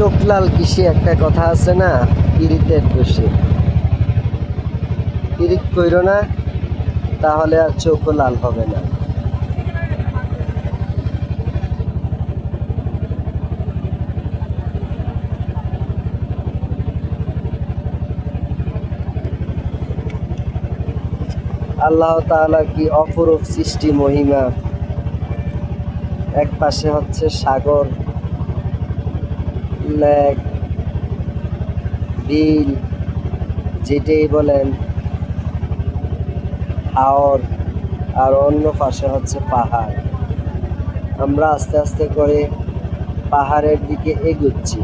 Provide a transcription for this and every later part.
চোখ লাল কিসে একটা কথা আছে না? পিরিতের দোষে পিরিত কইর না, তাহলে আর চোখ লাল হবে না। আল্লাহ তাআলা কি অপরূপ সৃষ্টি মহিমা? এক পাশে হচ্ছে সাগর লেক বিল যেটাই বলেন, হাওর, আর অন্য পাশে হচ্ছে পাহাড়। আমরা আস্তে আস্তে করে পাহাড়ের দিকে এগুচ্ছি।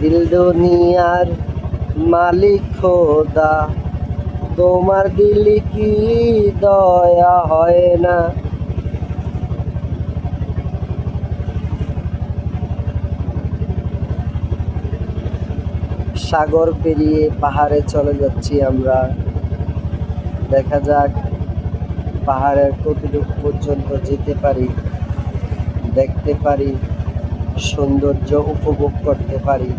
দিল দুনিয়ার মালিক খোদা, তোমার দিল কি দয়া হয় না? সাগর পেরিয়ে পাহাড়ে চলে যাচ্ছি আমরা। দেখা যাক পাহাড়ের কতটুকু পর্যন্ত যেতে পারি, দেখতে পারি। সৌন্দর্য উপভোগ করতে পারি।